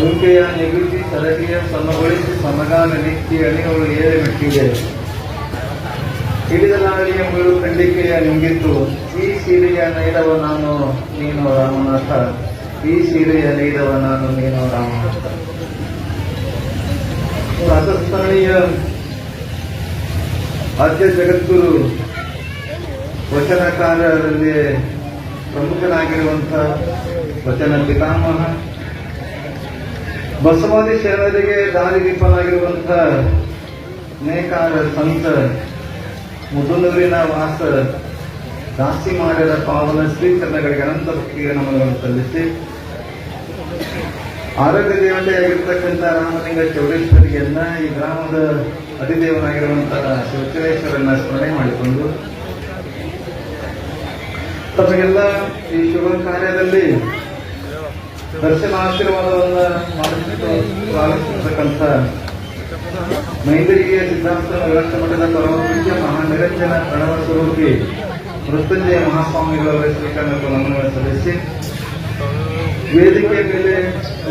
ಉಂಕೆಯ ನಿಗುತಿ ಸರದಿಯ ಸಮಗೊಳಿಸಿ ಸಮಗಾಲ ನಿತ್ಯ ಅಣಿಗಳು ಏರಿ ಮೆಟ್ಟಿದೆ ಹಿಡಿದ ನಾಡಿ ಎಂಬುದು ಖಂಡಿಕೆಯ ನುಂಗಿತ್ತು ಈ ಸೀರೆಯ ನೈದವ ನಾನು, ನೀನು ರಾಮನಾಥ. ಈ ಸೀರೆಯ ನೈದವ ನಾನು, ನೀನು ರಾಮನಾಥ. ರಾಜಸ್ಥಾನೀಯ ಆದ್ಯ ಜಗದ್ಗುರು, ವಚನಕಾರರಲ್ಲಿ ಪ್ರಮುಖನಾಗಿರುವಂತಹ ವಚನ ಪಿತಾಮಹ. ಬಸವಾದಿ ಶರಣರಿಗೆ ದಾರಿದೀಪನಾಗಿರುವಂಥ ನೇಕಾರ ಸಂತ ಮುದುನೂರಿನ ವಾಸ, ದಾಸಿ ಮಾಡಿದ ಪಾವನ ಶ್ರೀಚರಣಗಳಿಗೆ ಅನಂತ ಭಕ್ತಿಗೆ ನಮನಗಳನ್ನು ಸಲ್ಲಿಸಿ. ಆರೋಗ್ಯ ದೇವತೆಯಾಗಿರ್ತಕ್ಕಂಥ ರಾಮಲಿಂಗ ಚೌಡೇಶ್ವರಿಯನ್ನ ಈ ಗ್ರಾಮದ ಅಧಿದೇವನಾಗಿರುವಂತಹ ಶಿವಚರೇಶ್ವರನ್ನ ಸ್ಮರಣೆ ಮಾಡಿಕೊಂಡು, ತಮಗೆಲ್ಲ ಈ ಶುಭ ಕಾರ್ಯದಲ್ಲಿ ದರ್ಶನ ಆಶೀರ್ವಾದವನ್ನ ಸ್ವಾಗತಿಸತಕ್ಕಂಥ ಮೈಂದರಿಗೆ ಸಿದ್ಧಾಂತ ವ್ಯವಸ್ಥೆ ಮಠದ ಪರಮಪೂಜ್ಯ ಮಹಾನಿರಂಜನ ಪ್ರಣವ ಸ್ವರೂಪಿ ಮೃತ್ಯುಂಜಯ ಮಹಾಸ್ವಾಮಿಗಳವರ ಶ್ರೀಕರಣಕ್ಕೆ ನನ್ನ ಸಲ್ಲಿಸಿ ವೇದಿಕೆ ಮೇಲೆ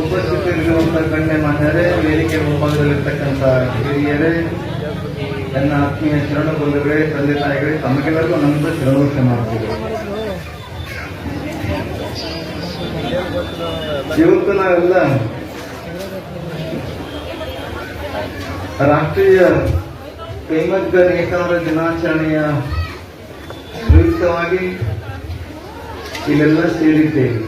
ಉಪಸ್ಥಿತರಿರುವಂತಹ ಗಣ್ಯ ಮಾನ್ಯರೇ ವೇದಿಕೆ ಮುಂಭಾಗದಲ್ಲಿರ್ತಕ್ಕಂಥ ಹಿರಿಯರೇ ನನ್ನ ಆತ್ಮೀಯ ಶರಣ ಬಂಧುಗಳೇ ತಂದೆ ತಾಯಿಗಳೇ ತಮಗೆಲ್ಲರಿಗೂ ಅನಂತ ಶರಣೋಷ ಮಾಡ್ತೀವಿ ಇವತ್ತು ನಾವೆಲ್ಲ ರಾಷ್ಟ್ರೀಯ ಕೈಮಗ್ಗ ನೇಕಾರ ದಿನಾಚರಣೆಯ ಪ್ರಯುಕ್ತವಾಗಿ ಇಲ್ಲೆಲ್ಲ ಸೇರಿದ್ದೇವೆ.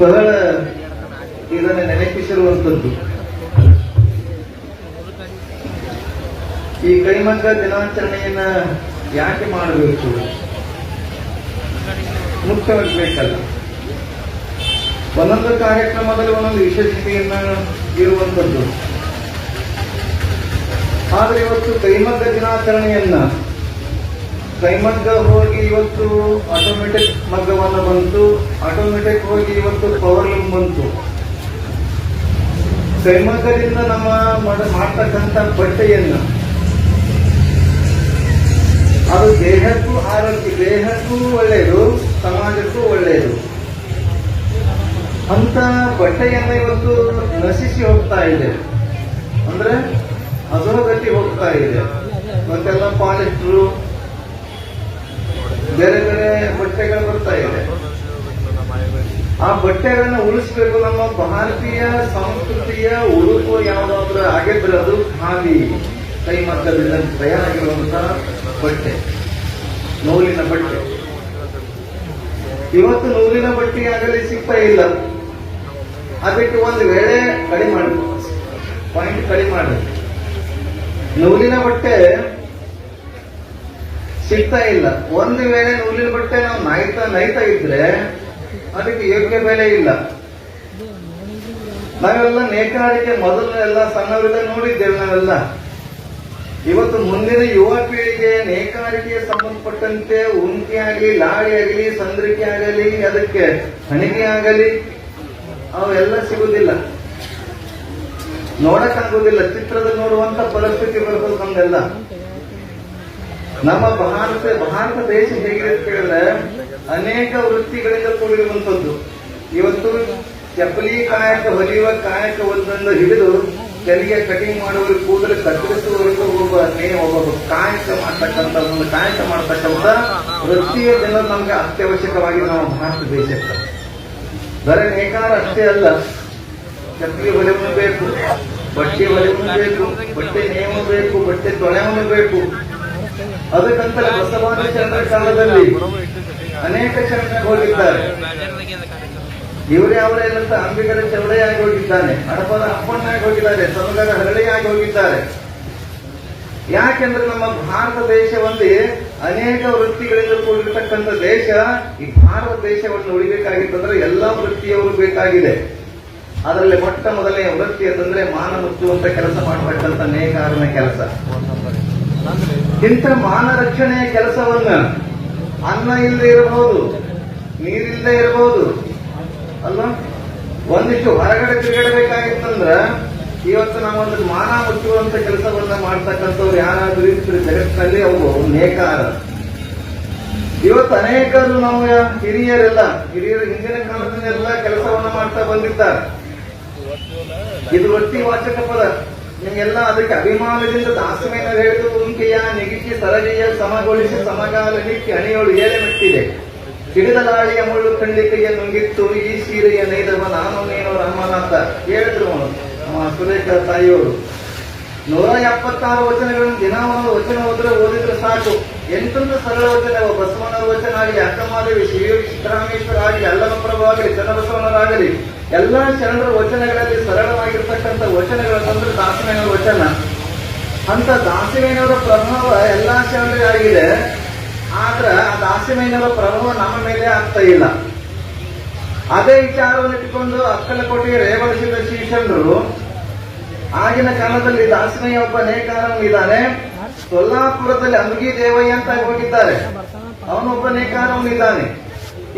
ಬಹಳ ಇದನ್ನು ನೆನಪಿಸಿರುವಂಥದ್ದು. ಈ ಕೈಮಗ್ಗ ದಿನಾಚರಣೆಯನ್ನ ಯಾಕೆ ಮಾಡಬೇಕು? ಮುಖ್ಯವಾಗಬೇಕಲ್ಲ ಒಂದೊಂದು ಕಾರ್ಯಕ್ರಮದಲ್ಲಿ ಒಂದೊಂದು ವಿಶೇಷತೆಯನ್ನ ಇರುವಂಥದ್ದು ಆದರೆ ಇವತ್ತು ಕೈಮಗ್ಗ ದಿನಾಚರಣೆಯನ್ನ ಕೈಮಗ್ಗ ಹೋಗಿ ಇವತ್ತು ಆಟೋಮೆಟಿಕ್ ಮಗ್ಗವನ್ನು ಬಂತು ಆಟೋಮೆಟಿಕ್ ಹೋಗಿ ಇವತ್ತು ಪವರ್ ಲೂಮ್ ಬಂತು. ಕೈಮಗ್ಗದಿಂದ ನಮ್ಮ ಮಾಡ್ತಕ್ಕಂಥ ಬಟ್ಟೆಯನ್ನ, ಅದು ದೇಹಕ್ಕೂ ಆರೋಗ್ಯ, ದೇಹಕ್ಕೂ ಒಳ್ಳೆಯದು ಸಮಾಜಕ್ಕೂ ಒಳ್ಳೆಯದು ಅಂತ ಬಟ್ಟೆಯನ್ನ ಇವತ್ತು ನಶಿಸಿ ಹೋಗ್ತಾ ಇದೆ. ಅಂದ್ರೆ ಅಧೋಗತಿ ಹೋಗ್ತಾ ಇದೆ. ಮತ್ತೆಲ್ಲ ಪಾಲಿಸ್ಟ್ರು, ಬೇರೆ ಬೇರೆ ಬಟ್ಟೆಗಳು ಬರ್ತಾ ಇದೆ. ಆ ಬಟ್ಟೆಗಳನ್ನ ಉಳಿಸ್ಬೇಕು ನಮ್ಮ ಭಾರತೀಯ ಸಂಸ್ಕೃತಿಯ ಉಡುಪು ಯಾವುದಾದ್ರೂ ಆಗಿದ್ರೆ ಅದು ಖಾದಿ ಕೈಮಗ್ಗದಿಂದ ತಯಾರಾಗಿರುವಂತಹ ಬಟ್ಟೆ. ನೂಲಿನ ಬಟ್ಟೆ. ಇವತ್ತು ನೂಲಿನ ಬಟ್ಟೆ ಆಗಲಿ ಸಿಗ್ತಾ ಇಲ್ಲ? ಅದಕ್ಕೆ ಒಂದು ವೇಳೆ ಕಡಿಮೆ ಮಾಡಿ. ಪಾಯಿಂಟ್ ಕಡಿಮೆ ಮಾಡಿ. ನೂಲಿನ ಬಟ್ಟೆ ಸಿಗ್ತಾ ಇಲ್ಲ. ಒಂದು ವೇಳೆ ನೂಲಿನ ಬಟ್ಟೆ ನಾವು ನಾಯ್ತಾ ನೈತಾ ಇದ್ರೆ ಅದಕ್ಕೆ ಯೋಗ್ಯ ಬೆಲೆ ಇಲ್ಲ. ನಾವೆಲ್ಲ ನೇಕಾರಿಕೆ ಮೊದಲು ಎಲ್ಲ ಸಣ್ಣವರೆಲ್ಲ ನೋಡಿದ್ದೇವೆ ನಾವೆಲ್ಲ. ಇವತ್ತು ಮುಂದಿನ ಯುವ ಪೀಳಿಗೆ ನೇಕಾರಿಕೆಗೆ ಸಂಬಂಧಪಟ್ಟಂತೆ ಉಂಕಿ ಆಗಲಿ, ಲಾರಿ ಆಗಲಿ, ಸಂದ್ರಿಕೆ ಆಗಲಿ, ಅದಕ್ಕೆ ಹಣಿಗೆ ಆಗಲಿ, ಅವೆಲ್ಲ ಸಿಗುದಿಲ್ಲ. ನೋಡಕ್ಕಾಗುದಿಲ್ಲ. ಚಿತ್ರದಲ್ಲಿ ನೋಡುವಂತ ಪರಿಸ್ಥಿತಿ ಬರ್ತದೆ ನಮ್ದೆಲ್ಲ. ನಮ್ಮ ಭಾರತ ಭಾರತ ದೇಶ ಹೇಗಿದೆ ಅಂತ ಕೇಳಿದ್ರೆ ಅನೇಕ ವೃತ್ತಿಗಳಿಂದ ಕೂಡಿರುವಂತದ್ದು ಇವತ್ತು ಚಪ್ಪಲಿ ಕಾಯಕ, ಹೊಲಿಯುವ ಕಾಯಕ ಒಂದನ್ನು ಹಿಡಿದು ತೆರಿಗೆ ಕಟಿಂಗ್ ಮಾಡುವವರು ಕೂದಲು ಕತ್ತರಿಸುವವರೆಗೂ ಹೋಗುವ ನೇ ಒಬ್ಬ ಕಾಯಕ ಮಾಡ್ತಕ್ಕಂಥ, ಒಂದು ಕಾಯಕ ಮಾಡ್ತಕ್ಕಂಥ ವೃತ್ತಿಯ ಜನರು ನಮ್ಗೆ ಅತ್ಯವಶ್ಯಕವಾಗಿ ನಮ್ಮ ಭಾರತ ದೇಶಕ್ಕೆ ಬರೀ ನೇಕಾರ ಅಷ್ಟೇ ಅಲ್ಲ ಚಪ್ಪಲಿ ಹೊಲೆವನ್ನು ಬೇಕು, ಬಟ್ಟೆ ಹೊಲೆವನ್ನು ಬೇಕು, ಬಟ್ಟೆ ನೇಮ ಬೇಕು, ಬಟ್ಟೆ ತೊಳೆವನ್ನು ಬೇಕು. ಅದಕ್ಕಂತ ಬಸವಾದಿ ಚಂದ್ರ ಕಾಲದಲ್ಲಿ ಅನೇಕ ಚಂದ್ರ ಹೋಗಿದ್ದಾರೆ. ಇವರು ಅವರೇ ಅಂತ ಅಂಬಿಗರ ಚೌಡೆಯಾಗಿ ಹೋಗಿದ್ದಾನೆ. ಹಡಪದ ಅಪ್ಪಣ್ಣಾಗಿ ಹೋಗಿದ್ದಾರೆ ಸಮಗರ ಹರಳೆಯಾಗಿ ಹೋಗಿದ್ದಾರೆ. ಯಾಕೆಂದ್ರೆ ನಮ್ಮ ಭಾರತ ದೇಶ ಒಂದೇ ಅನೇಕ ವೃತ್ತಿಗಳಿಂದ ಕೂಡಿರ್ತಕ್ಕಂಥ ದೇಶ, ಈ ಭಾರತ ದೇಶವನ್ನು ಉಳಿಬೇಕಾಗಿತ್ತಂದ್ರೆ ಎಲ್ಲಾ ವೃತ್ತಿಯವರು ಬೇಕಾಗಿದೆ. ಅದರಲ್ಲಿ ಮೊಟ್ಟ ಮೊದಲನೆಯ ವೃತ್ತಿ ಅಂತಂದ್ರೆ ಮಾನ ಮುಚ್ಚುವಂತ ಕೆಲಸ ಮಾಡತಕ್ಕಂಥ ನೇಕಾರನ ಕೆಲಸ. ಇಂಥ ಮಾನ ರಕ್ಷಣೆಯ ಕೆಲಸವನ್ನ ಅನ್ನ ಇಲ್ಲದೆ ಇರಬಹುದು, ನೀರಿಲ್ಲದೆ ಇರಬಹುದು ಅಲ್ವಾ ಒಂದಿಷ್ಟು ಹೊರಗಡೆ ತಿರುಗಾಡಬೇಕಾಗಿತ್ತಂದ್ರ ಇವತ್ತು ನಾವೊಂದು ಮಾನ ಮುಚ್ಚುವಂತ ಕೆಲಸವನ್ನ ಮಾಡ್ತಕ್ಕಂಥವ್ರು ಯಾರಾದ್ರೂ ಇದ್ರೆ ಜಗತ್ತಿನಲ್ಲಿ ಅವು ನೇಕಾರ. ಇವತ್ತು ಅನೇಕರು ನಾವು ಹಿರಿಯರೆಲ್ಲ, ಹಿರಿಯರು ಹಿಂದಿನ ಕಾಲದಲ್ಲೆಲ್ಲ ಕೆಲಸವನ್ನ ಮಾಡ್ತಾ ಬಂದಿದ್ದಾರೆ. ಇದು ವೃತ್ತಿ ವಾಚಕ ಪದ. ನಿಮ್ಗೆಲ್ಲ ಅದಕ್ಕೆ ಅಭಿಮಾನದಿಂದ ದಾಸಮೇನ ಹೇಳಿದ್ರು, ಉಂಕೆಯ ನಿಗಿಸಿ ಸರಜೆಯ ಸಮಗೊಳಿಸಿ ಸಮಗಾಲ ಅಣಿಯೋಳು, ಏಳೆ ಮೆಟ್ಟಿದೆ. ಹಿಡಿದಲಾಳಿಯ ಮುಳ್ಳು ಖಂಡಿಕೆಯ ನುಂಗಿತ್ತು, ಈ ಸೀರೆಯ ನೈದವ ನಾನು, ನೀನು ರಾಮನಾಥ, ಹೇಳಿದ್ರು ಅವನು. ಸುರೇಖ ತಾಯಿಯವರು. ನೂರ ಎಪ್ಪತ್ತಾರು ವಚನಗಳನ್ನು, ದಿನ ಒಂದು ವಚನ ಹೋದ್ರೆ ಓದಿದ್ರೆ ಸಾಕು. ಎಂತೊಂದು ಸರಳ ವಚನ ಬಸವನರ ವಚನ ಆಗಲಿ, ಅಕ್ಕಮಾದೇವಿ ಶ್ರೀ ಸಿದ್ದರಾಮೇಶ್ವರ ಆಗಲಿ ಅಲ್ಲಮಪ್ರಭು ಆಗಲಿ ಚನ್ನಬಸವನರಾಗಲಿ ಎಲ್ಲಾ ಶರಣರ ವಚನಗಳಲ್ಲಿ ಸರಳವಾಗಿರ್ತಕ್ಕಂಥ ವಚನಗಳಂತಂದ್ರೆ ದಾಸವೇನವರ ವಚನ. ಅಂತ ದಾಸವೇನವರ ಪ್ರಭಾವ ಎಲ್ಲಾ ಶರಣರಿಗೆ ಆಗಿದೆ. ಆದ್ರ ಆ ಮೇಲೆ ಪ್ರಭಾವ ನಮ್ಮ ಮೇಲೆ ಆಗ್ತಾ ಇಲ್ಲ. ಅದೇ ವಿಚಾರವನ್ನು ಇಟ್ಟುಕೊಂಡು ಅಕ್ಕಲಕೋಟೆಗೆ ರೇವಡಿಸಿದ ಶ್ರೀಶರಣರು ಆಗಿನ ಕಾಲದಲ್ಲಿ ದಾಸಮಯ್ಯ ಒಬ್ಬ ನೇಕಾರನು ಇದ್ದಾನೆ ಸೊಲ್ಲಾಪುರದಲ್ಲಿ ಅಂಬಗಿ ದೇವಯ್ಯ ಅಂತ ಹೋಗಿದ್ದಾರೆ ಅವನೊಬ್ಬ ನೇಕಾರವನಿದ್ದಾನೆ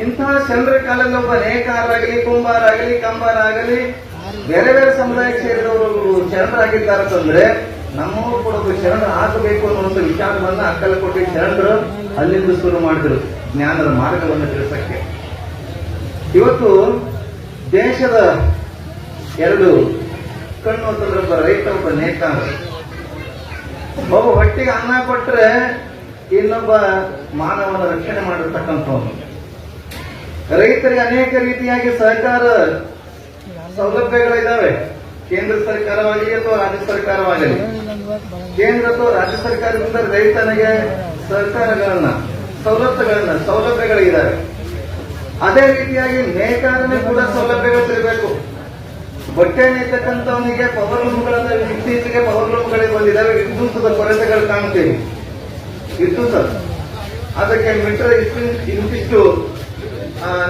ಇಂತಹ ಚಂದ್ರ ಕಾಲದಲ್ಲಿ ಒಬ್ಬ ನೇಕಾರರಾಗಲಿ, ಕುಂಬಾರಾಗಲಿ, ಕಂಬಾರಾಗಲಿ, ಬೇರೆ ಬೇರೆ ಸಮುದಾಯಕ್ಕೆ ಸೇರಿದವರು ಚಂದ್ರಾಗಿದ್ದಾರೆ ಅಂತಂದ್ರೆ ನಮ್ಮವರು ಕೂಡ ಒಬ್ಬ ಶರಣ ಆಗಬೇಕು ಒಂದು ವಿಚಾರವನ್ನ ಕೊಟ್ಟಿ ಶರಣರು ಅಲ್ಲಿಂದ ಶುರು ಮಾಡಿದ್ರು ಜ್ಞಾನದ ಮಾರ್ಗವನ್ನು ತಿಳಿಸಕ್ಕೆ. ಇವತ್ತು ದೇಶದ ಎರಡು ಕಣ್ಣು ಅಂತಂದ್ರೆ ಒಬ್ಬ ರೈತ, ಒಬ್ಬ ನೇತಾರ ಒಬ್ಬ ಹೊಟ್ಟಿಗೆ ಅನ್ನ ಕೊಟ್ರೆ ಇನ್ನೊಬ್ಬ ಮಾನವನ ರಕ್ಷಣೆ ಮಾಡಿರ್ತಕ್ಕಂಥವನು. ರೈತರಿಗೆ ಅನೇಕ ರೀತಿಯಾಗಿ ಸಹಕಾರ ಸೌಲಭ್ಯಗಳಿದ್ದಾವೆ. ಕೇಂದ್ರ ಸರ್ಕಾರವಾಗಲಿ ಅಥವಾ ರಾಜ್ಯ ಸರ್ಕಾರವಾಗಲಿ ಕೇಂದ್ರ ಅಥವಾ ರಾಜ್ಯ ಸರ್ಕಾರದಿಂದ ರೈತನಿಗೆ ಸರ್ಕಾರಗಳನ್ನ ಸವಲತ್ತುಗಳನ್ನ ಸೌಲಭ್ಯಗಳಿದ್ದಾವೆ ಅದೇ ರೀತಿಯಾಗಿ ನೇಕಾರನೇ ಕೂಡ ಸೌಲಭ್ಯಗಳು ಸಿಗಬೇಕು. ಬಟ್ಟೆ ನೇತಕ್ಕಂಥವನಿಗೆ ಪವರ್ ಲೂಮ್ಗಳನ್ನ ಇತ್ತೀಚೆಗೆ ಪವರ್ ಲೂಮ್ಗಳಿಗೆ ಬಂದಿದ್ದಾವೆ. ವಿದ್ಯುತ್ದ ಕೊರತೆಗಳು ಕಾಣ್ತೀವಿ. ವಿದ್ಯುತ್ ಅದಕ್ಕೆ ಮೀಟರ್ ಇಂತಿಷ್ಟು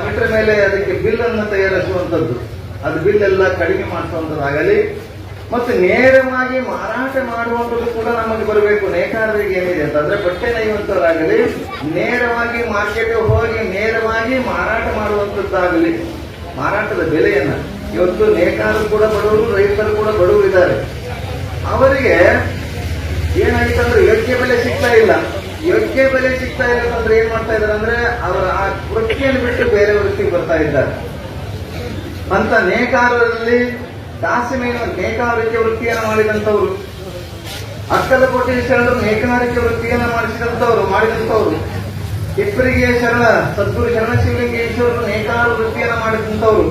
ಮೀಟರ್ ಮೇಲೆ ಅದಕ್ಕೆ ಬಿಲ್ ಅನ್ನು ತಯಾರಿಸುವಂತದ್ದು ಅದು ಬಿಲ್ ಎಲ್ಲ ಕಡಿಮೆ ಮಾಡಿಸುವಂತದ್ದಾಗಲಿ ಮತ್ತು ನೇರವಾಗಿ ಮಾರಾಟ ಮಾಡುವಂಥದ್ದು ಕೂಡ ನಮಗೆ ಬರಬೇಕು. ನೇಕಾರರಿಗೆ ಏನಿದೆ ಅಂತಂದ್ರೆ ಬಟ್ಟೆ ನೈವಂಥದ್ದಾಗಲಿ ನೇರವಾಗಿ ಮಾರ್ಕೆಟ್ಗೆ ಹೋಗಿ ನೇರವಾಗಿ ಮಾರಾಟ ಮಾಡುವಂಥದ್ದಾಗಲಿ, ಮಾರಾಟದ ಬೆಲೆಯನ್ನ. ಇವತ್ತು ನೇಕಾರರು ಕೂಡ ಬಡವರು, ರೈತರು ಕೂಡ ಬಡವರು ಇದ್ದಾರೆ. ಅವರಿಗೆ ಏನಾಗಿತ್ತು ಅಂದ್ರೆ ಯೋಗ್ಯ ಬೆಲೆ ಸಿಗ್ತಾ ಇಲ್ಲ. ಯೋಗ್ಯ ಬೆಲೆ ಸಿಗ್ತಾ ಇಲ್ಲ ಅಂದ್ರೆ ಏನ್ ಮಾಡ್ತಾ ಇದಾರೆ ಅಂದ್ರೆ ಅವರ ಆ ವೃತ್ತಿಯನ್ನು ಬಿಟ್ಟು ಬೇರೆ ವೃತ್ತಿಗೆ ಬರ್ತಾ ಇದ್ದಾರೆ. ಅಂತ ನೇಕಾರರಲ್ಲಿ ದಾಸಿಮೇನ ನೇಕಾರಿಕೆ ವೃತ್ತಿಯನ್ನು ಮಾಡಿದಂತವರು ಅಕ್ಕಲಕೋಟೆ ಶರಣರು ನೇಕಾರಿಕೆ ವೃತ್ತಿಯನ್ನು ಮಾಡಿಸಿದಂತವರು ಮಾಡಿದಂತವರು ಇಬ್ಬರಿಗೆ ಶರಣ, ಸದ್ಗುರು ಶರಣಶಿವಲಿಂಗೇಶ್ವರರು ನೇಕಾರ ವೃತ್ತಿಯನ್ನು ಮಾಡಿದಂತವರು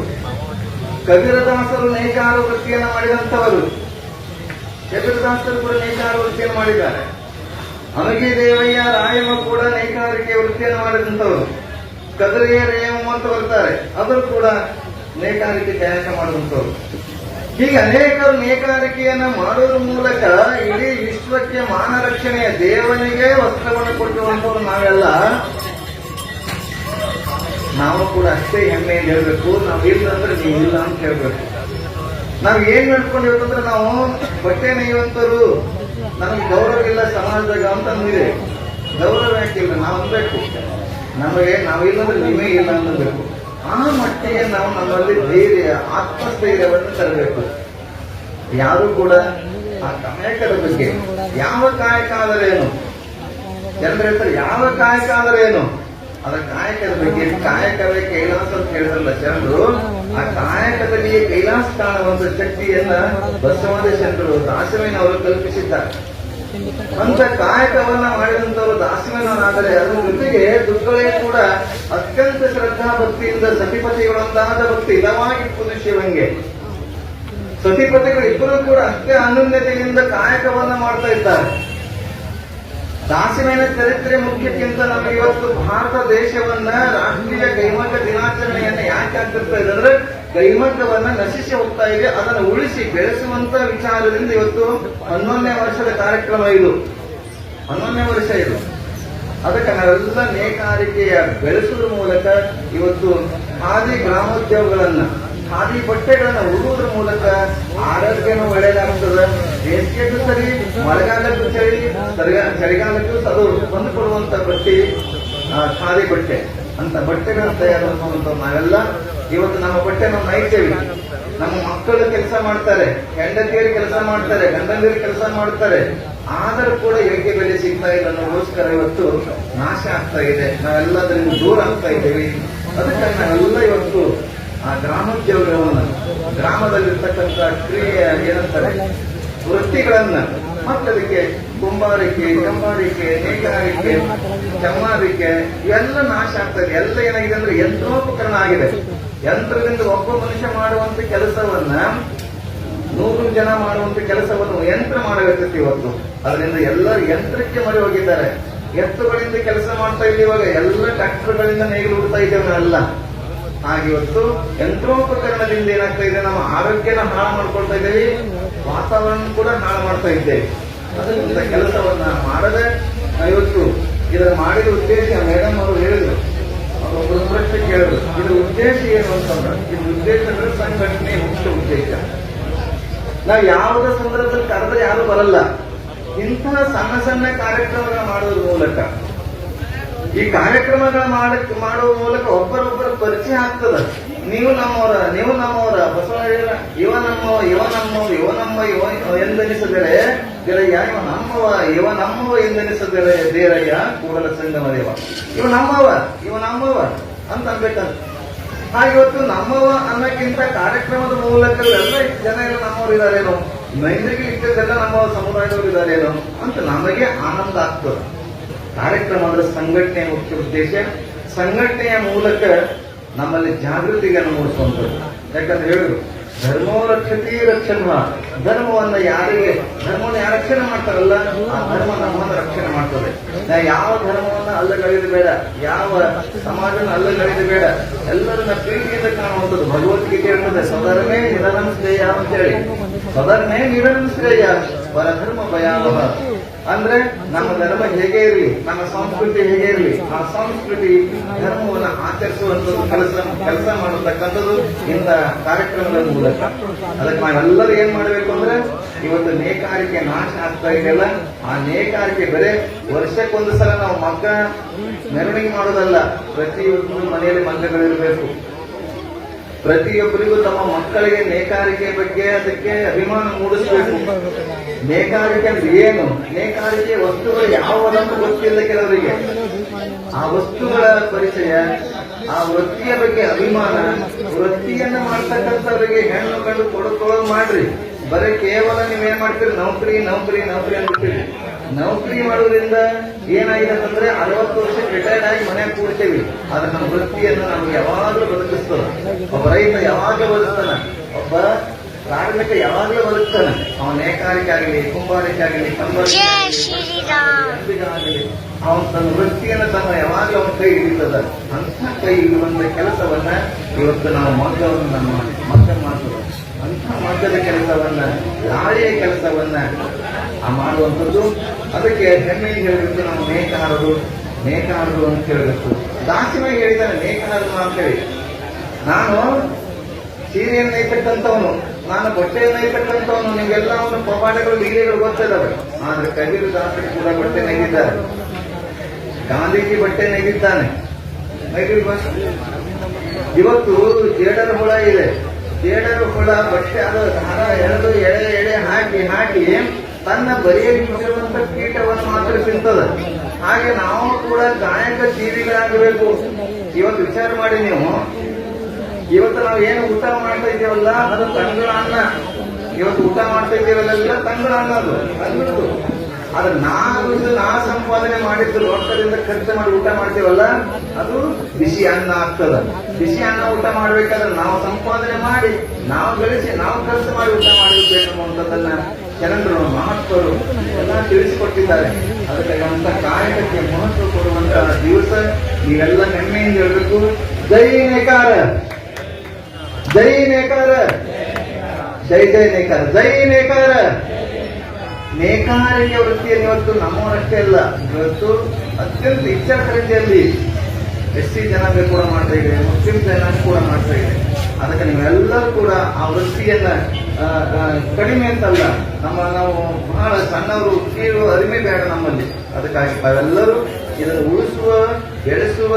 ಕಬೀರದಾಸರು ನೇಕಾರ ವೃತ್ತಿಯನ್ನು ಮಾಡಿದಂತವರು ಕಬೀರದಾಸರು ಕೂಡ ನೇಕಾರ ವೃತ್ತಿಯನ್ನು ಮಾಡಿದ್ದಾರೆ. ಅಮಗಿ ದೇವಯ್ಯ ರಾಯಮ್ಮ ಕೂಡ ನೇಕಾರಿಕೆ ವೃತ್ತಿಯನ್ನು ಮಾಡಿದಂತವರು ಕದರಿಯ ರೇಯಮ್ಮ ಅಂತ ಬರ್ತಾರೆ. ಅವರು ಕೂಡ ನೇಕಾರಿಕೆ ತಯಾರಿಕೆ ಮಾಡುವಂಥವ್ರು. ಹೀಗೆ ಅನೇಕರು ನೇಕಾರಿಕೆಯನ್ನ ಮಾಡೋದ್ರ ಮೂಲಕ ಇಡೀ ವಿಶ್ವಕ್ಕೆ ಮಾನರಕ್ಷಣೆಯ ದೇವನಿಗೆ ವಸ್ತ್ರವನ್ನು ಕೊಟ್ಟಿರುವಂತವ್ರು ನಾವೆಲ್ಲ. ನಾವು ಕೂಡ ಅಷ್ಟೇ ಹೆಮ್ಮೆ ಹೇಳ್ಬೇಕು, ನಾವು ಇಲ್ಲ ಅಂದ್ರೆ ನೀವು ಇಲ್ಲ ಅಂತ ಹೇಳ್ಬೇಕು. ನಾವ್ ಏನ್ ನಡ್ಕೊಂಡಿರ್ಬೇಕಂದ್ರೆ ನಾವು ಬಟ್ಟೆ ನೈವಂತರು ನಮಗೆ ಗೌರವ ಇಲ್ಲ ಸಮಾಜದಾಗ ಅಂತ ಅಂದಿದೆ. ಗೌರವ ಯಾಕಿಲ್ಲ ನಾವು ಅನ್ಬೇಕು ನಮಗೆ ನಾವಿಲ್ಲಂದ್ರೆ ನೀವೇ ಇಲ್ಲ ಅನ್ನಬೇಕು ಆ ಮಟ್ಟಿಗೆ ನಾವು ನಮ್ಮಲ್ಲಿ ಧೈರ್ಯ, ಆತ್ಮಸ್ಥೈರ್ಯವನ್ನು ತರಬೇಕು. ಯಾರು ಕೂಡ ಆ ಕಾಯಕದ ಬಗ್ಗೆ ಯಾವ ಕಾಯಕ ಆದರೇನು ಎಲ್ಲರೂ ಹೇಳ್ತಾರೆ, ಯಾವ ಕಾಯಕ ಆದರೇನು ಅದ ಕಾಯಕದ ಬಗ್ಗೆ ಕಾಯಕವೇ ಕೈಲಾಸ ಅಂತ ಹೇಳಿದ್ರಲ್ಲ ಜನರು, ಆ ಕಾಯಕದಲ್ಲಿ ಕೈಲಾಸ ಕಾಣುವಂತ ಶಕ್ತಿಯನ್ನ ಬಸವಾದ ಶರಣರು ದಾಸವೇನವರು ಕಲ್ಪಿಸಿದ್ದಾರೆ. ಅಂತ ಕಾಯಕವನ್ನ ಮಾಡಿದಂತವರು ದಾಸವೇನವರಾದರೆ ಅದರ ಜೊತೆಗೆ ದುರ್ಗಳೇ ಕೂಡ ಅತ್ಯಂತ ಶ್ರದ್ಧಾ ಭಕ್ತಿಯಿಂದ ಸತಿಪತಿಗಳಂತಾದ ಭಕ್ತಿ ಇಲ್ಲವಾಗಿ ಶಿವಂಗೆ. ಸತಿಪತಿಗಳು ಇಬ್ಬರು ಕೂಡ ಅಷ್ಟೇ ಅನ್ಯೋನ್ಯತೆಯಿಂದ ಕಾಯಕವನ್ನ ಮಾಡ್ತಾ ಇದ್ದಾರೆ. ದಾಸಿಮೇನ ಚರಿತ್ರೆ ಮುಖ್ಯಕ್ಕಿಂತ ನಮಗೆ ಇವತ್ತು ಭಾರತ ದೇಶವನ್ನ ರಾಷ್ಟ್ರೀಯ ಕೈಮಗ್ಗ ದಿನಾಚರಣೆಯನ್ನ ಯಾಕೆ ಆಗ್ತಿರ್ತಾ ಇದೆ ಅಂದ್ರೆ ಕೈಮಗ್ಗವನ್ನ ನಶಿಸಿ ಹೋಗ್ತಾ ಇದೆ, ಅದನ್ನು ಉಳಿಸಿ ಬೆಳೆಸುವಂತ ವಿಚಾರದಿಂದ ಇವತ್ತು ಹನ್ನೊಂದನೇ ವರ್ಷದ ಕಾರ್ಯಕ್ರಮ ಇದು. ಹನ್ನೊಂದನೇ ವರ್ಷ ಇದು. ಅದಕ್ಕೆ ನಾವೆಲ್ಲ ನೇಕಾರಿಕೆಯ ಬೆಳೆಸುವುದ್ರ ಮೂಲಕ ಇವತ್ತು ಖಾದಿ ಗ್ರಾಮೋದ್ಯೋಗಗಳನ್ನ, ಖಾದಿ ಬಟ್ಟೆಗಳನ್ನ ಉಡುವುದ್ರ ಮೂಲಕ ಆರೋಗ್ಯನೂ ಒಳ್ಳೆಯದಾಗ್ತದೆ. ಬೇಸಿಗೆಗೂ ಸರಿ, ಮಳೆಗಾಲಕ್ಕೂ ಸರಿ ಚಳಿಗಾಲಕ್ಕೂ ಅದು ಬಂದು ಕೊಡುವಂತ ಬಟ್ಟೆ ಖಾದಿ ಬಟ್ಟೆ. ಅಂತ ಬಟ್ಟೆಗಳನ್ನು ತಯಾರು ಮಾಡುವಂತ ನಾವೆಲ್ಲ ಇವತ್ತು ನಮ್ಮ ಬಟ್ಟೆ ನಮ್ಮ ನೈತೇವೆ ನಮ್ಮ ಮಕ್ಕಳು ಕೆಲಸ ಮಾಡ್ತಾರೆ, ಹೆಂಡತಿಯರು ಕೆಲಸ ಮಾಡ್ತಾರೆ, ಗಂಡಂದಿರು ಕೆಲಸ ಮಾಡ್ತಾರೆ. ಆದರೂ ಕೂಡ ಏಕೆ ಬೆಲೆ ಸಿಗ್ತಾ ಇಲ್ಲ ಅನ್ನೋಸ್ಕರ ಇವತ್ತು ನಾಶ ಆಗ್ತಾ ಇದೆ. ನಾವೆಲ್ಲದರಿಂದ ದೂರ ಆಗ್ತಾ ಇದ್ದೇವೆ. ಅದಕ್ಕಾಗಿ ನಾವೆಲ್ಲ ಇವತ್ತು ಆ ಗ್ರಾಮೋದ್ಯೋಗವನ್ನು, ಗ್ರಾಮದಲ್ಲಿರ್ತಕ್ಕಂಥ ಕ್ರಿಯೆ ಏನಂತಾರೆ, ವೃತ್ತಿಗಳನ್ನ ಮಕ್ಕಳಿಗೆ ಕುಂಬಾರಿಕೆ ಕಂಬಾರಿಕೆ ನೇಕಾರಿಕೆ ಚಮ್ಮಾರಿಕೆ ಎಲ್ಲ ನಾಶ ಆಗ್ತದೆ. ಎಲ್ಲ ಏನಾಗಿದೆ ಅಂದ್ರೆ ಯಂತ್ರೋಪಕರಣ ಆಗಿದೆ. ಯಂತ್ರದಿಂದ ಒಬ್ಬ ಮನುಷ್ಯ ಮಾಡುವಂತ ಕೆಲಸವನ್ನ ನೂರು ಜನ ಮಾಡುವಂತ ಕೆಲಸವನ್ನು ಯಂತ್ರ ಮಾಡಬೇಕಿತ್ತು ಇವತ್ತು. ಅದರಿಂದ ಎಲ್ಲ ಯಂತ್ರಕ್ಕೆ ಮರೆ ಹೋಗಿದ್ದಾರೆ. ಎತ್ತುಗಳಿಂದ ಕೆಲಸ ಮಾಡ್ತಾ ಇದ್ದೀವಿ ಇವಾಗ. ಎಲ್ಲ ಟ್ರಾಕ್ಟರ್ಗಳಿಂದ ನೇಗಿಲು ಹುಡ್ತಾ ಇದ್ದೇವೆ ಅಲ್ಲ ಹಾಗೆ ಇವತ್ತು ಯಂತ್ರೋಪಕರಣದಿಂದ ಏನಾಗ್ತಾ ಇದೆ? ನಮ್ಮ ಆರೋಗ್ಯನ ಹಾಳು ಮಾಡ್ಕೊಳ್ತಾ ಇದ್ದೇವೆ. ವಾತಾವರಣ ಕೂಡ ಹಾಳು ಮಾಡ್ತಾ ಇದ್ದೇವೆ ಅದರಿಂದ ಕೆಲಸವನ್ನ ಮಾಡದೆ ಇವತ್ತು ಇದರ ಮಾಡಿದ ಉದ್ದೇಶ ಮೇಡಮ್ ಅವರು ಹೇಳಿದ್ರು. ಅವರು ಪ್ರಶ್ನೆ ಕೇಳಿದ್ರು. ಇದು ಉದ್ದೇಶ ಏನು ಅಂತಂದ್ರೆ ಇದು ಉದ್ದೇಶ ಅಂದ್ರೆ ಸಂಘಟನೆ ಮುಖ್ಯ ಉದ್ದೇಶ. ನಾವು ಯಾವುದೇ ಸಂದರ್ಭದಲ್ಲಿ ಕರೆದ್ರೆ ಯಾರು ಬರಲ್ಲ. ಇಂತಹ ಸಣ್ಣ ಸಣ್ಣ ಕಾರ್ಯಕ್ರಮಗಳ ಮಾಡೋದ್ರ ಮೂಲಕ. ಈ ಕಾರ್ಯಕ್ರಮಗಳ ಮಾಡಕ್ ಮಾಡುವ ಮೂಲಕ ಒಬ್ಬರೊಬ್ಬರ ಪರಿಚಯ ಆಗ್ತದ. ನೀವು ನಮ್ಮವರ ನೀವು ನಮ್ಮವರ ಬಸವಣ್ಣ ಇವ ನಮ್ಮವ ಇವ ನಮ್ಮವ, ಇವ ನಮ್ಮ, ಇವ ಎಂದೆನಿಸಿದರೆ ಗೆಳೆಯ ಇವ ನಮ್ಮವ ಇವ ನಮ್ಮವ ಎಂದೆನಿಸಿದರೆ ದೇರಯ್ಯ, ಕೂಡಲ ಸಂಗಮ ದೇವ. ಇವ ನಮ್ಮವ ಇವ ನಮ್ಮವ ಅಂತ ಅನ್ಬೇಕಂತ ಹಾಗೆ ಇವತ್ತು ನಮ್ಮವ ಅನ್ನಕ್ಕಿಂತ ಕಾರ್ಯಕ್ರಮದ ಮೂಲಕ ಎಲ್ಲ ಜನ ಎಲ್ಲ ನಮ್ಮವ್ರು ಇದಾರೇನು? ಮೈಂದ್ರಿಗೆ ಇದ್ದದೆಲ್ಲ ನಮ್ಮ ಸಮುದಾಯದವರು ಇದಾರೇನು? ಅಂತ ನಮಗೆ ಆನಂದ ಆಗ್ತದೆ. ಕಾರ್ಯಕ್ರಮದ ಸಂಘಟನೆಯ ಮುಖ್ಯ ಉದ್ದೇಶ, ಸಂಘಟನೆಯ ಮೂಲಕ ನಮ್ಮಲ್ಲಿ ಜಾಗೃತಿಯನ್ನು ಮೂಡಿಸುವಂಥದ್ದು ಯಾಕಂದ್ರೆ ಹೇಳಿದ್ರು ಧರ್ಮೋ ರಕ್ಷತಿ ರಕ್ಷಣ ಧರ್ಮವನ್ನ ಯಾರಿಗೆ, ಧರ್ಮವನ್ನು ಯಾರು ರಕ್ಷಣೆ ಮಾಡ್ತಾರಲ್ಲ? ಆ ಧರ್ಮ ನಮ್ಮನ್ನ ರಕ್ಷಣೆ ಮಾಡ್ತದೆ. ಯಾವ ಧರ್ಮವನ್ನ ಅಲ್ಲಗಳೆದು ಬೇಡ, ಯಾವ ಸಮಾಜನ ಅಲ್ಲಗಳೆದು ಬೇಡ. ಎಲ್ಲರನ್ನ ಪ್ರೀತಿಯಿಂದ ಕಾಣುವಂಥದ್ದು. ಭಗವದ್ಗೀತೆ ಹೇಳ್ತದೆ ಸದರ್ಮೇ ನಿರನಂ ಅಂತ ಹೇಳಿ ಸದರ್ಮೇ ನಿಧನಂ ಶ್ರೇಯ. ಪರಧರ್ಮ ಭಯಾವಹ. ಅಂದ್ರೆ ನಮ್ಮ ಧರ್ಮ ಹೇಗೆ ಇರಲಿ, ನಮ್ಮ ಸಂಸ್ಕೃತಿ ಹೇಗೆ ಇರಲಿ, ಆ ಸಂಸ್ಕೃತಿ ಧರ್ಮವನ್ನು ಆಚರಿಸುವಂಥದ್ದು ಕೆಲಸ ಕೆಲಸ ಮಾಡತಕ್ಕಂಥದ್ದು ಇಂಥ ಕಾರ್ಯಕ್ರಮಗಳ ಮೂಲಕ. ಅದಕ್ಕೆ ನಾವೆಲ್ಲರೂ ಏನ್ ಮಾಡಬೇಕು ಅಂದ್ರೆ, ಇವತ್ತು ನೇಕಾರಿಕೆ ನಾಶ ಆಗ್ತಾ ಇದೆಯಲ್ಲ, ಆ ನೇಕಾರಿಕೆ ಬರೇ ವರ್ಷಕ್ಕೊಂದು ಸಲ ನಾವು ಮಕ್ಕ ಮೆರವಣಿಗೆ ಮಾಡೋದಲ್ಲ, ಪ್ರತಿಯೊಂದು ಮನೆಯಲ್ಲಿ ಮಗ್ಗಗಳಿರಬೇಕು. ಪ್ರತಿಯೊಬ್ಬರಿಗೂ ತಮ್ಮ ಮಕ್ಕಳಿಗೆ ನೇಕಾರಿಕೆ ಬಗ್ಗೆ ಅದಕ್ಕೆ ಅಭಿಮಾನ ಮೂಡಿಸಬೇಕು. ನೇಕಾರಿಕೆ ಅಂದ್ರೆ ಏನು? ನೇಕಾರಿಕೆ ವಸ್ತುಗಳು ಯಾವುದನ್ನು ಗೊತ್ತಿಲ್ಲ ಕೆಲವರಿಗೆ. ಆ ವಸ್ತುಗಳ ಪರಿಚಯ, ಆ ವೃತ್ತಿಯ ಬಗ್ಗೆ ಅಭಿಮಾನ, ವೃತ್ತಿಯನ್ನ ಮಾಡ್ತಕ್ಕಂಥವರಿಗೆ ಹೆಣ್ಣು ಕಂಡು ಕೊಡುಕೊಳ್ಳೋದು ಮಾಡ್ರಿ. ಬರೀ ಕೇವಲ ನೀವೇನ್ ಮಾಡ್ತೀರಿ? ನೌಕರಿ ನೌಕರಿ ನೌಕರಿ ಅಂದ್ಬಿಟ್ಟಿರಿ ನೌಕರಿ ಮಾಡೋದ್ರಿಂದ ಏನಾಗಿದೆ ಅಂತಂದ್ರೆ ಅರವತ್ತು ವರ್ಷ ರಿಟೈರ್ಡ್ ಆಗಿ ಮನೆ ಕೂಡ್ತೇವೆ. ಆದ್ರೆ ನಮ್ಮ ವೃತ್ತಿಯನ್ನು ನಮ್ಗೆ ಯಾವಾಗಲೂ ಬದುಕಿಸ್ತದ ಒಬ್ಬ ರೈತ ಯಾವಾಗಲೂ ಬದುಕ್ತಾನ. ಒಬ್ಬ ಕಾರ್ಮಿಕ ಯಾವಾಗಲೂ ಬದುಕ್ತಾನೆ. ಅವನ ನೇಕಾರಿಕೆ ಆಗಲಿ ಕುಂಬಾರಿಕೆ ಆಗಲಿ ಆಗಲಿ ಅವನ ತನ್ನ ವೃತ್ತಿಯನ್ನು ತನ್ನ ಯಾವಾಗಲೂ ಅವನ ಕೈ ಹಿಡಿತದ. ಅಂತ ಕೈ ಹಿಡಿಯುವಂತ ಕೆಲಸವನ್ನ ಇವತ್ತು ನಾವು ಮಗ್ಗವನ್ನು ನಮ್ಮ ಮಗ್ಗ ಮಾಡ್ತದೆ ಅಂತ ಮಗ್ಗದ ಕೆಲಸವನ್ನ ಲಾಳಿಯ ಕೆಲಸವನ್ನ ಆ ಮಾಡುವಂಥದ್ದು. ಅದಕ್ಕೆ ಹೆಮ್ಮೆಯಿಂದ ಹೇಳಬೇಕು ನಾವು ನೇಕಾರರು. ನೇಕಾರರು ಅಂತ ಹೇಳಬೇಕು. ದಾಸಿಮಾಗಿ ಹೇಳಿದ್ದಾನೆ, ನೇಕಾರರು ಅಂತ ಹೇಳಿ. ನಾನು ಸೀರೆಯನ್ನು ನೈಪಟ್ಟಂತವನು ನಾನು ಬಟ್ಟೆಯನ್ನು ನೈಪಟ್ಟಂತವನು ನಿಮ್ಗೆಲ್ಲ ಒಂದು ಪವಾಡಗಳು ಲೀಲೆಗಳು ಗೊತ್ತಿದ್ದಾವೆ ಆದ್ರೆ ಕಬೀರು ದಾಸರು ಕೂಡ ಬಟ್ಟೆ ನೆಗಿದ್ದಾರೆ ಗಾಂಧೀಜಿ ಬಟ್ಟೆ ನೆಗಿದ್ದಾನೆ? ಇವತ್ತು ಜೇಡರ ಹುಳ ಇದೆ. ಜೇಡರ ಹುಳ, ಬಟ್ಟೆ ಅದು ದಾರ ಎಳೆದು ಎಳೆ ಎಳೆ ಹಾಕಿ ಹಾಕಿ ತನ್ನ ಬರಿಯಲಿರುವಂತ ಕೀಟವನ್ನು ಮಾತ್ರ ತಿಂತದ ಹಾಗೆ ನಾವು ಕೂಡ ಗಾಯಕ ಜೀವಿಗಳಾಗಬೇಕು. ಇವತ್ತು ವಿಚಾರ ಮಾಡಿ ನೀವು. ಇವತ್ತು ನಾವು ಏನು ಊಟ ಮಾಡ್ತಾ ಇದ್ದೀವಲ್ಲ, ಅದು ತಂಗಳ ಅನ್ನ. ಇವತ್ತು ಊಟ ಮಾಡ್ತಾ ಇದ್ದೀವಲ್ಲ ತಂಗಳ ಅನ್ನ ಅದು. ತಂಗಳದು ಅದು ನಾವು ನಾ ಸಂಪಾದನೆ ಮಾಡಿದ್ದು ರೊಕ್ಕದಿಂದ ಖರ್ಚು ಮಾಡಿ ಊಟ ಮಾಡ್ತೀವಲ್ಲ, ಅದು ಬಿಸಿ ಅನ್ನ ಆಗ್ತದ. ಬಿಸಿ ಅನ್ನ ಊಟ ಮಾಡ್ಬೇಕಾದ್ರೆ ನಾವು ಸಂಪಾದನೆ ಮಾಡಿ, ನಾವು ಗಳಿಸಿ ನಾವು ಖರ್ಚು ಮಾಡಿ ಊಟ ಮಾಡಿರ್ಬೇಕು ಅನ್ನುವಂಥದ್ದನ್ನ ಜನರು ಮಹತ್ವರು ಎಲ್ಲ ತಿಳಿಸಿಕೊಟ್ಟಿದ್ದಾರೆ. ಅದಕ್ಕೆ ಅಂತ ಕಾಯಕಕ್ಕೆ ಮಹತ್ವ ಕೊಡುವಂತಹ ದಿವಸ ನೀವೆಲ್ಲ ಹೆಮ್ಮೆಯಿಂದ ಹೇಳಬೇಕು. ಜೈ ನೇಕಾರ. ಜೈ ನೇಕಾರ. ಜೈ ಜೈ ನೇಕಾರ. ಜೈ ನೇಕಾರ. ನೇಕಾರಿಕೆ ವೃತ್ತಿಯಲ್ಲಿ ಇವತ್ತು ನಮ್ಮವರಷ್ಟೇ ಅಲ್ಲ. ಇವತ್ತು ಅತ್ಯಂತ ಇಚ್ಛಾಕರಿತೆಯಲ್ಲಿ ಎಸ್ ಸಿ ಜನಾಂಗ ಕೂಡ ಮಾಡ್ತಾ ಇದೆ, ಮುಸ್ಲಿಂ ಜನಾಂಗ ಕೂಡ ಮಾಡ್ತಾ ಇದೆ. ಅದಕ್ಕೆ ನೀವೆಲ್ಲರೂ ಕೂಡ ಆ ವೃತ್ತಿಯನ್ನ ಕಡಿಮೆ ಅಂತಲ್ಲ, ನಮ್ಮ ನಾವು ಬಹಳ ಸಣ್ಣವರು, ಕೀಳು ಅರಿಮೆ ಬೇಡ ನಮ್ಮಲ್ಲಿ. ಅದಕ್ಕಾಗಿ ತಾವೆಲ್ಲರೂ ಇದನ್ನು ಉಳಿಸುವ, ಬೆಳೆಸುವ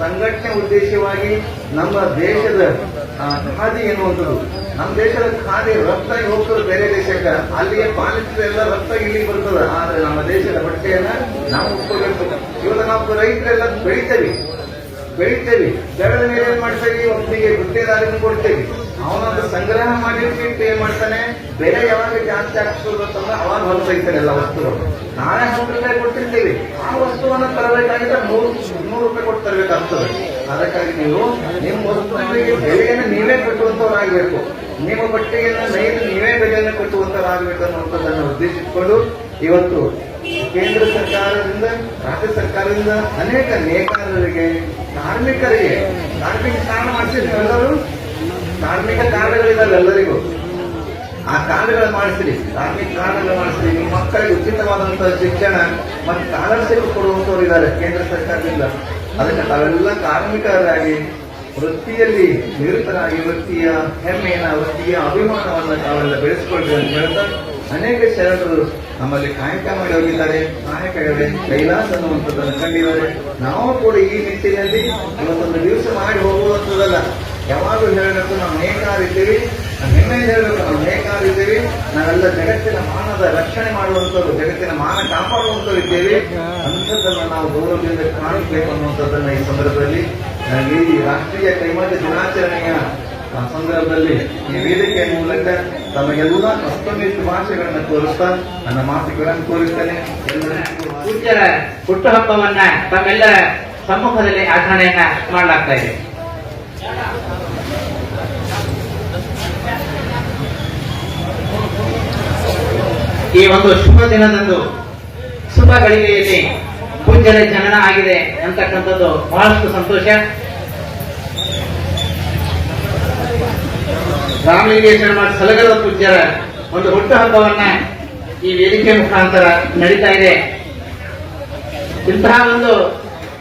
ಸಂಘಟನೆ ಉದ್ದೇಶವಾಗಿ ನಮ್ಮ ದೇಶದ ಖಾದಿ ಎನ್ನುವಂಥದ್ದು. ನಮ್ಮ ದೇಶದ ಖಾದಿ ರಫ್ತಾಗಿ ಹೋಗ್ತದೆ ಬೇರೆ ದೇಶಕ್ಕೆ. ಅಲ್ಲಿಗೆ ಪಾಲಿಸಿದ್ರೆ ರಫ್ತಾಗಿ ಇಲ್ಲಿ ಬರ್ತದೆ. ಆದ್ರೆ ನಮ್ಮ ದೇಶದ ಬಟ್ಟೆಯನ್ನ ನಾವು ಉಟ್ಕೋಬೇಕು ಇವಾಗ ನಾವು ರೈತರೆಲ್ಲ ಬೆಳಿತೇವೆ. ಬೆಳಿತೇವೆ. ಬೆಳೆದ ಮೇಲೆ ಏನ್ ಮಾಡ್ತೇವೆ? ಒಬ್ಬನಿಗೆ ಗುತ್ತೇದಾರನ್ನು ಕೊಡ್ತೇವೆ. ಅವನೊಂದು ಸಂಗ್ರಹ ಮಾಡಿರ್ಬಿಟ್ಟು ಏನ್ ಮಾಡ್ತಾನೆ? ಬೆಲೆ ಯಾವಾಗ ಜಾಸ್ತಿ ಆಗ್ತದೆ ಅಂತಂದ್ರೆ ಅವಾಗ ಹೊರತೈತಾರೆ ಎಲ್ಲ ವಸ್ತುಗಳು. ನಾಳೆ ಹತ್ತು ರೂಪಾಯಿ ಕೊಟ್ಟಿರ್ತೇವೆ. ಆ ವಸ್ತುವನ್ನ ತರಬೇಕಾಗಿದ್ರೆ ನೂರು ಮೂರು ರೂಪಾಯಿ ಕೊಟ್ಟು ತರಬೇಕಾಗ್ತದೆ. ಅದಕ್ಕಾಗಿ ನೀವು ನಿಮ್ಮ ವಸ್ತುಗಳಿಗೆ ಬೆಲೆಯನ್ನು ನೀವೇ ಕಟ್ಟುವಂತವರಾಗಬೇಕು ನಿಮ್ಮ ಬಟ್ಟೆಯನ್ನು ನೈದು ನೀವೇ ಬೆಲೆಯನ್ನು ಕಟ್ಟುವಂತವರಾಗಬೇಕು ಅನ್ನುವಂಥದ್ದನ್ನು ಉದ್ದೇಶಿಸಿಕೊಂಡು ಇವತ್ತು ಕೇಂದ್ರ ಸರ್ಕಾರದಿಂದ, ರಾಜ್ಯ ಸರ್ಕಾರದಿಂದ ಅನೇಕ ನೇಕಾರರಿಗೆ ಕಾರ್ಮಿಕರಿಗೆ ಕಾರ್ಮಿಕ ಕಾರಣ ಮಾಡಿಸಿದ್ರು ಎಲ್ಲರೂ. ಕಾರ್ಮಿಕ ಎಲ್ಲರಿಗೂ. ಆ ಕಾರ್ಡ್ಗಳನ್ನು ಮಾಡಿಸ್ರಿ ಕಾರ್ಮಿಕ ಕಾರ್ಡ್ಗಳನ್ನು ಮಾಡಿಸ್ರಿ ನಿಮ್ಮ ಮಕ್ಕಳಿಗೆ ಉಚಿತವಾದಂತಹ ಶಿಕ್ಷಣ ಮತ್ತು ಸ್ಕಾಲರ್ಶಿಪ್ ಕೊಡುವಂತವ್ರು ಇದ್ದಾರೆ ಕೇಂದ್ರ ಸರ್ಕಾರದಿಂದ. ಅದಕ್ಕೆ ತಾವೆಲ್ಲ ಕಾರ್ಮಿಕರಾಗಿ, ವೃತ್ತಿಯಲ್ಲಿ ನಿರತರಾಗಿ, ವೃತ್ತಿಯ ಹೆಮ್ಮೆಯನ್ನ, ವೃತ್ತಿಯ ಅಭಿಮಾನವನ್ನ ತಾವೆಲ್ಲ ಬೆಳೆಸಿಕೊಳ್ರಿ ಅಂತ ಹೇಳ್ತಾ ಅನೇಕ ಶರಣರು ನಮ್ಮಲ್ಲಿ ಕಾಯಕ ಮಾಡಿ ಹೋಗಿದ್ದಾರೆ. ನಾಯಕರೇ ಕೈಲಾಸ ಅನ್ನುವಂಥದ್ದನ್ನು ಕಂಡಿದ್ದಾರೆ. ನಾವು ಕೂಡ ಈ ನಿಟ್ಟಿನಲ್ಲಿ ಇವತ್ತೊಂದು ದಿವಸ ಮಾಡಿ ಹೋಗುವಂಥದ್ದಲ್ಲ. ಯಾವಾಗಲೂ ಹೇಳಬೇಕು, ನಾವು ನೇಕಾರಿದ್ದೀವಿ. ಹೆಮ್ಮೆ ಹೇಳಬೇಕು, ನಾವು ನೇಕಾರಿದ್ದೀವಿ. ನಾವೆಲ್ಲ ಜಗತ್ತಿನ ಮಾನದ ರಕ್ಷಣೆ ಮಾಡುವಂಥದ್ದು, ಜಗತ್ತಿನ ಮಾನ ಕಾಪಾಡುವಂಥದ್ದು ಇದ್ದೇವೆ. ಅಂಥದ್ದನ್ನು ನಾವು ಗೌರವದಿಂದ ಕಾಣಬೇಕು ಅನ್ನುವಂಥದ್ದನ್ನ ಈ ಸಂದರ್ಭದಲ್ಲಿ ಈ ರಾಷ್ಟ್ರೀಯ ಕೈಮಾಟ ದಿನಾಚರಣೆಯ ಸಂದರ್ಭದಲ್ಲಿ ಈ ವೇದಿಕೆಯ ಮೂಲಕ ತಮಗೆಲ್ಲ ಅಷ್ಟೊಂದಿಷ್ಟು ಭಾಷೆಗಳನ್ನು ತೋರಿಸ್ತಾ ನನ್ನ ಮಾತುಗಳನ್ನು ತೋರಿಸ್ತೇನೆ. ಪೂಜ್ಯರ ಹುಟ್ಟುಹಬ್ಬವನ್ನ ತಮ್ಮೆಲ್ಲರ ಸಮ್ಮುಖದಲ್ಲಿ ಆಚರಣೆಯನ್ನ ಮಾಡಲಾಗ್ತಾ ಇದೆ. ಈ ಒಂದು ಶುಭ ದಿನದಂದು ಶುಭ ಗಳಿಗೆಯಲ್ಲಿ ಪೂಜ್ಯರ ಜನನ ಆಗಿದೆ ಅಂತಕ್ಕಂಥದ್ದು ಬಹಳಷ್ಟು ಸಂತೋಷ. ರಾಮಲಿಂಗೇಶ್ವರ ಸಲಗರ ಪೂಜ್ಯರ ಒಂದು ಹುಟ್ಟುಹಬ್ಬವನ್ನ ಈ ವೇದಿಕೆ ಮುಖಾಂತರ ನಡೀತಾ ಇದೆ. ಇಂತಹ ಒಂದು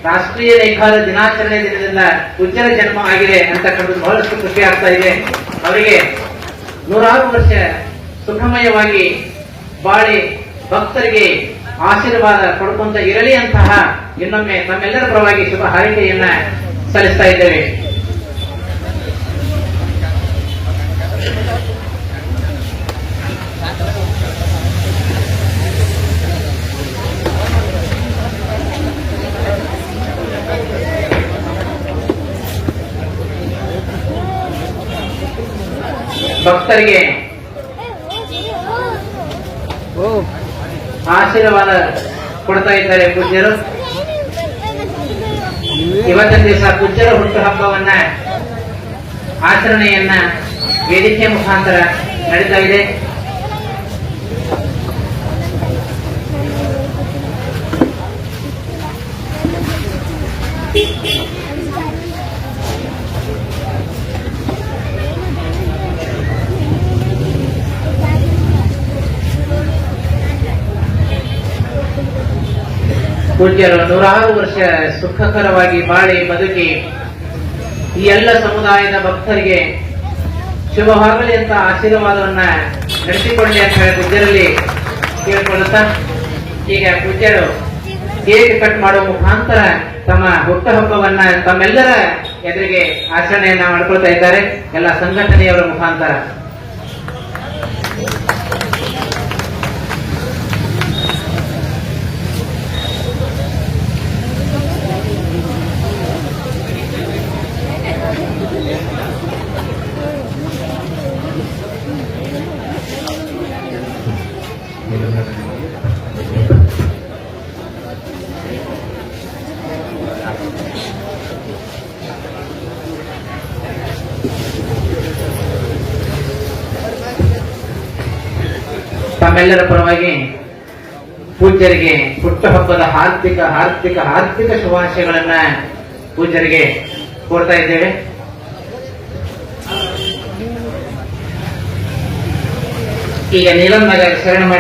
ರಾಷ್ಟ್ರೀಯ ನೇಕಾರ ದಿನಾಚರಣೆ ದಿನದಿಂದ ಪೂಜ್ಯರ ಜನ್ಮ ಆಗಿದೆ ಅಂತಕ್ಕಂಥದ್ದು ಬಹಳಷ್ಟು ಖುಷಿ ಆಗ್ತಾ ಇದೆ. ಅವರಿಗೆ ನೂರಾರು ವರ್ಷ ಸುಖಮಯವಾಗಿ ಬಾಳಿ ಭಕ್ತರಿಗೆ ಆಶೀರ್ವಾದ ಕೊಡ್ಕೊಂತ ಇರಲಿ ಅಂತಹ ಇನ್ನೊಮ್ಮೆ ನಮ್ಮೆಲ್ಲರ ಪರವಾಗಿ ಶುಭ ಹಾರೈಕೆಯನ್ನ ಸಲ್ಲಿಸ್ತಾ ಇದ್ದೇವೆ. ಭಕ್ತರಿಗೆ ಆಶೀರ್ವಾದ ಕೊಡ್ತಾ ಇದ್ದಾರೆ ಪೂಜ್ಯರು. ಇವತ್ತಿನ ದಿವಸ ಪೂಜ್ಯರ ಹುಟ್ಟು ಹಬ್ಬವನ್ನ, ಆಚರಣೆಯನ್ನ ವೇದಿಕೆ ಮುಖಾಂತರ ನಡೀತಾ ಇದೆ. ಪೂಜ್ಯರು ನೂರಾರು ವರ್ಷ ಸುಖಕರವಾಗಿ ಬಾಳಿ ಬದುಕಿ ಈ ಎಲ್ಲ ಸಮುದಾಯದ ಭಕ್ತರಿಗೆ ಶುಭವಾಗಲಿ ಅಂತ ಆಶೀರ್ವಾದವನ್ನ ನಡೆಸಿಕೊಳ್ಳಿ ಅಂತ ಹೇಳಿ ಪೂಜ್ಯರಲ್ಲಿ ಕೇಳ್ಕೊಳ್ಳುತ್ತಾ? ಈಗ ಪೂಜ್ಯರು ಕೇಕ್ ಕಟ್ ಮಾಡುವ ಮುಖಾಂತರ ತಮ್ಮ ಹುಟ್ಟುಹಬ್ಬವನ್ನ ತಮ್ಮೆಲ್ಲರ ಎದುರಿಗೆ ಆಚರಣೆಯನ್ನ ಮಾಡ್ಕೊಳ್ತಾ ಇದ್ದಾರೆ. ಎಲ್ಲ ಸಂಘಟನೆಯವರ ಮುಖಾಂತರ. ತಮ್ಮೆಲ್ಲರ ಪರವಾಗಿ ಪೂಜ್ಯರಿಗೆ ಹುಟ್ಟುಹಬ್ಬದ ಹಾರ್ದಿಕ ಹಾರ್ದಿಕ ಹಾರ್ದಿಕ ಶುಭಾಶಯಗಳನ್ನ ಪೂಜ್ಯರಿಗೆ ಕೋರ್ತಾ ಇದ್ದೇವೆ. ಈಗ ನೀಲಂ ನಗರ ಶರಣ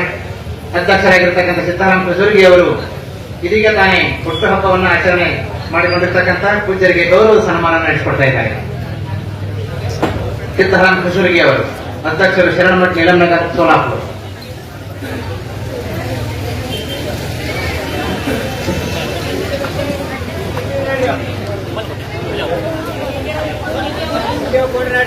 ಅಧ್ಯಕ್ಷರಾಗಿರ್ತಕ್ಕಂಥ ಸಿದ್ದಾರಾಮ ಕಸೂರ್ಗಿ ಅವರು ಇದೀಗ ತಾನೇ ಹುಟ್ಟುಹಬ್ಬವನ್ನು ಆಚರಣೆ ಮಾಡಿಕೊಂಡಿರ್ತಕ್ಕಂಥ ಪೂಜ್ಯರಿಗೆ ಗೌರವ ಸನ್ಮಾನ ನಡೆಸಿಕೊಡ್ತಾ ಇದ್ದಾರೆ. ಸಿದ್ದಾರಾಮ ಕಸೂರ್ಗಿ ಅವರು ಅಧ್ಯಕ್ಷರು Sharanamath Neelam Nagar Solapur. Yo con la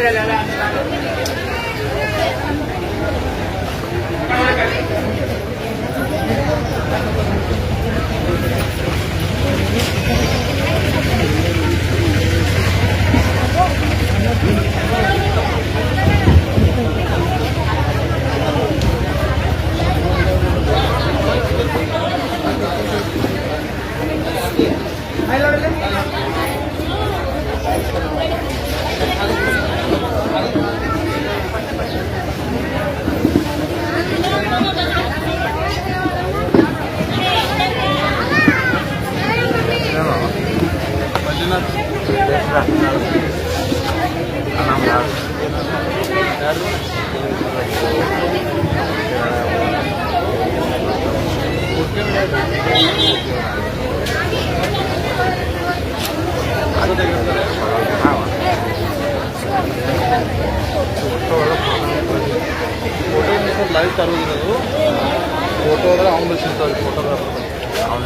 ತರೋದಿರೋದು ಫೋಟೋ ಅಂದ್ರೆ ಅವ್ನು ಸಿಗ್ತಾವೆ ಫೋಟೋಗ್ರಾಫರ್ ಅವನ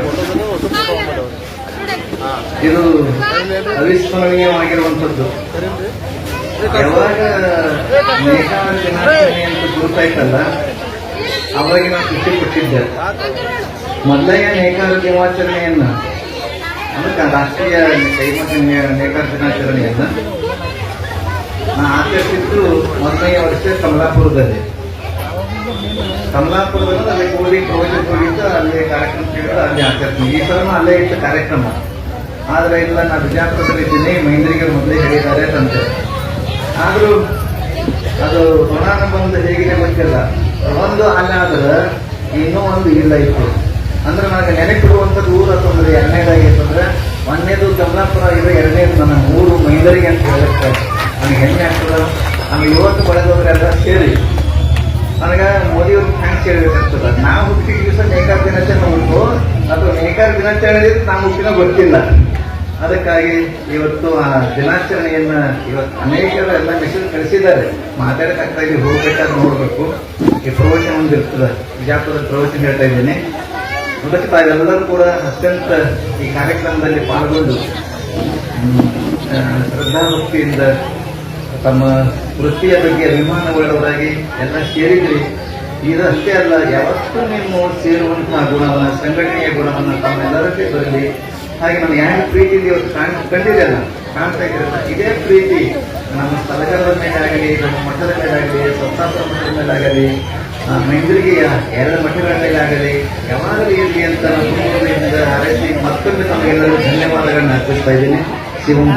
ಫೋಟೋದಲ್ಲಿ ಹೊಸ ಫೋಟೋ ಮಾಡೋದು ಇದು ಅವಿಸ್ಮರಣೀಯವಾಗಿರುವಂಥದ್ದು. ಯಾವಾಗ ನೇಕಾರ ದಿನಾಚರಣೆ ಅಂತ ಗೊತ್ತಾಯ್ತಲ್ಲ ಅವಾಗ ನಾನು ಖುಷಿ ಪಟ್ಟಿದ್ದೆ ಮೊದಲನೇ ನೇಕಾರ ದಿನಾಚರಣೆಯನ್ನ ಅದಕ್ಕೆ ರಾಷ್ಟ್ರೀಯ ನೇ- ನೇಕಾರ ದಿನಾಚರಣೆಯನ್ನ ನಾ ಆಚರಿಸಿದ್ದು ಮೊದಲನೇ ವರ್ಷ ಕಮಲಾಪುರದಲ್ಲಿ. ಕಮಲಾಪುರದಲ್ಲಿ ಅಲ್ಲಿ ಹೋಗಿ ಪ್ರವಚನ ಕುರಿತು ಅಲ್ಲಿ ಕಾರ್ಯಕ್ರಮ ಕೇಳಿದ್ರೆ ಅಲ್ಲಿ ಆಚರಿಸ್ತೀನಿ ಈ ಸಲ ಅಲ್ಲೇ ಇತ್ತು ಕಾರ್ಯಕ್ರಮ. ಆದ್ರೆ ಇಲ್ಲ, ನಾ ಬಿಜಾಪುರದಲ್ಲಿ ಇದ್ದೀನಿ ಮೈಂದ್ರಿಗೆ ಮೊದಲೇ ಹೇಳಿದ್ದಾರೆ ಅಂತ ಆದರೂ ಅದು ಋಣಾನುಬಂಧ ಹೇಗಿದೆ ಗೊತ್ತಿಲ್ಲ. ಒಂದು ಅಲ್ಲ ಆದ್ರೆ ಇನ್ನೂ ಒಂದು ಇಲ್ಲ ಇತ್ತು. ಅಂದ್ರೆ ನನಗೆ ನೆನಪಿಡುವಂಥದ್ದು ಊರು ಅಂತಂದ್ರೆ ಎರಡನೇದಾಗಿತ್ತಂದ್ರೆ ಒಂದನೇದು ಕಮಲಾಪುರ, ಇದು ಎರಡನೇದು ನನ್ನ ಊರು ಮೈಂದರಿಗೆ ಅಂತ ಹೇಳುತ್ತೆ ನನಗೆ ಹೆಮ್ಮೆ ಆಗ್ತದ? ಆಮೇಲೆ ಇವತ್ತು ಅಂತ ಕೇಳಿ. ನನಗೆ ಮೋದಿಯವ್ರಿಗೆ ಥ್ಯಾಂಕ್ಸ್ ಹೇಳ್ಬೇಕಾಗ್ತದ. ನಾವು ಹುಟ್ಟಿದ ದಿವಸ ನೇಕಾರ ದಿನಾಚರಣೆ ಉಂಟು ಅಥವಾ ನೇಕಾರ ದಿನಾಚರಣೆ ನಾವು ಹುಟ್ಟಿನ ಗೊತ್ತಿಲ್ಲ. ಅದಕ್ಕಾಗಿ ಇವತ್ತು ಆ ದಿನಾಚರಣೆಯನ್ನ ಇವತ್ತು ಅನೇಕರು ಎಲ್ಲ ಮೆಸೇಜ್ ಕಳಿಸಿದ್ದಾರೆ. ಮಾತಾಡೋಕ್ಕಾಗಿ ಹೋಗ್ಬೇಕಾದ್ರೆ ನೋಡಬೇಕು. ಈ ಪ್ರವಚನ ಒಂದು ಇರ್ತದೆ. ಬಿಜಾಪುರದ ಪ್ರವಚನ ಹೇಳ್ತಾ ಇದ್ದೀನಿ. ಅದಕ್ಕೆ ತಾವೆಲ್ಲರೂ ಕೂಡ ಅತ್ಯಂತ ಈ ಕಾರ್ಯಕ್ರಮದಲ್ಲಿ ಪಾಲ್ಗೊಂಡು ಶ್ರದ್ಧಾಭಕ್ತಿಯಿಂದ ತಮ್ಮ ವೃತ್ತಿಯ ಬಗ್ಗೆ ಅಭಿಮಾನವುಳ್ಳವರಾಗಿ ಎಲ್ಲ ಸೇರಿದ್ರಿ. ಇದಷ್ಟೇ ಅಲ್ಲ ಯಾವತ್ತೂ ನಿಮ್ಮ ಸೇರುವಂತಹ ಗುಣವನ್ನ ಸಂಘಟನೆಯ ಗುಣವನ್ನು ತಮ್ಮೆಲ್ಲರಿಗೆ ಬರಲಿ. ಹಾಗೆ ನಾನು ಯಾವ ಪ್ರೀತಿ ಇವತ್ತು ಕಾಣ್ ಕಂಡಿದೆಯಲ್ಲ ಕಾಣ್ತಾ ಇದ್ದೀರಲ್ಲ ಇದೇ ಪ್ರೀತಿ. ನಮ್ಮ ಸ್ಥಳಗಳ ಮೇಲೆ ಆಗಲಿ ನಮ್ಮ ಮಠದ ಮೇಲೆ ಆಗಲಿ ಸತ್ತಾಪುರ ಮಠದ ಮೇಲೆ ಆಗಲಿ ಆ, ಮೈಂದ್ರಿಗೆಯ ಎರಡು ಮಠಗಳ ಮೇಲೆ ಆಗಲಿ ಯಾವಾಗಲೂ ಇರಲಿ ಅಂತ ನಾನು ಹಾರೈಸಿ ಮತ್ತೊಮ್ಮೆ ತಮಗೆಲ್ಲರೂ ಧನ್ಯವಾದಗಳನ್ನು ಅರ್ಪಿಸ್ತಾ ಇದ್ದೀನಿ. ಶಿವಂ